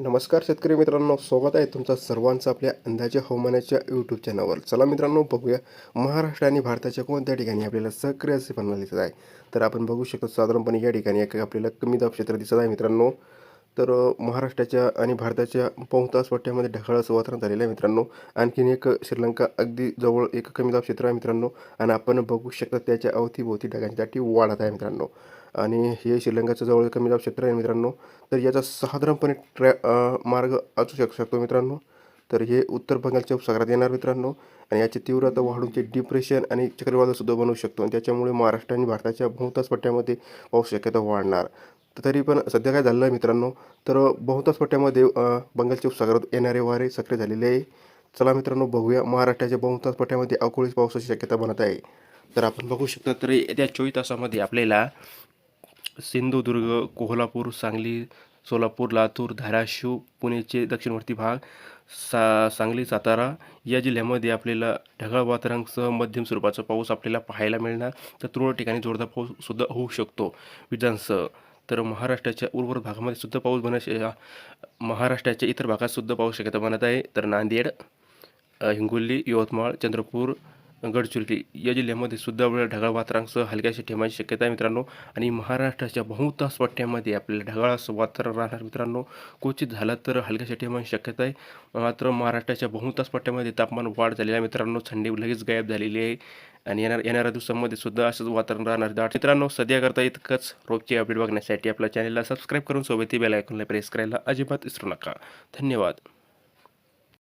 नमस्कार शेतकरी मित्रांनो स्वागत आहे तुमचं सर्वांचं आपल्या अंदाजे हवामानाच्या यूट्यूब चॅनलवर चला मित्रांनो बघूया महाराष्ट्र आणि भारताच्या कोणत्या ठिकाणी आपल्याला सक्रिय असे पडणार दिसत आहे. तर आपण बघू शकतो साधारणपणे या ठिकाणी एक आपल्याला कमी दाब क्षेत्र दिसत आहे मित्रांनो. तर महाराष्ट्राच्या आणि भारताच्या बहुतांश पट्ट्यामध्ये ढगाळ असं वातावरण झालेलं आहे मित्रांनो. आणखीन एक श्रीलंका अगदी जवळ एक कमी दाब क्षेत्र आहे मित्रांनो. आणि आपण बघू शकतो त्याच्या अवतीभोवती ढगांची दाटी वाढत आहे मित्रांनो. आणि हे श्रीलंकाचं जवळ कमी दाब क्षेत्र आहे मित्रांनो. तर याचा साधारणपणे ट्रॅ मार्ग असू शक शकतो मित्रांनो. तर हे उत्तर बंगालच्या उपसागरात येणार मित्रांनो. आणि याची तीव्रता वाढून ते डिप्रेशन आणि चक्रीवादळसुद्धा बनवू शकतो. आणि त्याच्यामुळे महाराष्ट्र आणि भारताच्या बहुतांश पट्ट्यामध्ये पाऊस शक्यता वाढणार. तरी पण सध्या काय झालं आहे मित्रांनो? तर बहुतांश पट्ट्यामध्ये बंगालच्या उपसागरात येणारे वारे सक्रिय झालेले आहे. चला मित्रांनो बघूया. महाराष्ट्राच्या बहुतांश पट्ट्यामध्ये अवकाळी पावसाची शक्यता बनत आहे. तर आपण बघू शकतो तर येत्या चोवीस तासामध्ये आपल्याला सिंधुदुर्ग कोल्हापूर सांगली सोलापूर लातूर धाराशिव पुणेचे दक्षिणवर्ती भाग सा सांगली सातारा या जिल्ह्यामध्ये आपल्याला ढगाळ वातावरणासह मध्यम स्वरूपाचा पाऊस आपल्याला पाहायला मिळणार. तर तुरळक ठिकाणी जोरदार पाऊससुद्धा होऊ शकतो. विजांसह तर महाराष्ट्राच्या उर्वरित भागामध्ये सुद्धा पाऊस बनण्याची महाराष्ट्राच्या इतर भागात सुद्धा पाऊस शक्यता बनत आहे. तर नांदेड हिंगोली यवतमाळ चंद्रपूर गडचिरोली या जिल्ह्यामध्ये सुद्धा वेळ ढगाळ वातावरणासह हलक्याशी ठेवण्याची शक्यता आहे मित्रांनो. आणि महाराष्ट्राच्या बहुतांश पट्ट्यामध्ये आपल्याला ढगाळ असं वातावरण राहणार मित्रांनो. क्वचित झालं तर हलक्याशी ठेवण्याची शक्यता आहे. मात्र महाराष्ट्राच्या बहुतांश पट्ट्यामध्ये तापमान वाढ झालेली आहे मित्रांनो. थंडी लगेच गायब झालेली आहे. आणि येणार येणाऱ्या दिवसांमध्ये सुद्धा असंच वातावरण राहणार. दाट मित्रांनो सध्या करता इतकंच. रोजची अपडेट बघण्यासाठी आपल्या चॅनलला सबस्क्राईब करून सोबत बेल आयकॉनला प्रेस करायला अजिबात विसरू नका. धन्यवाद.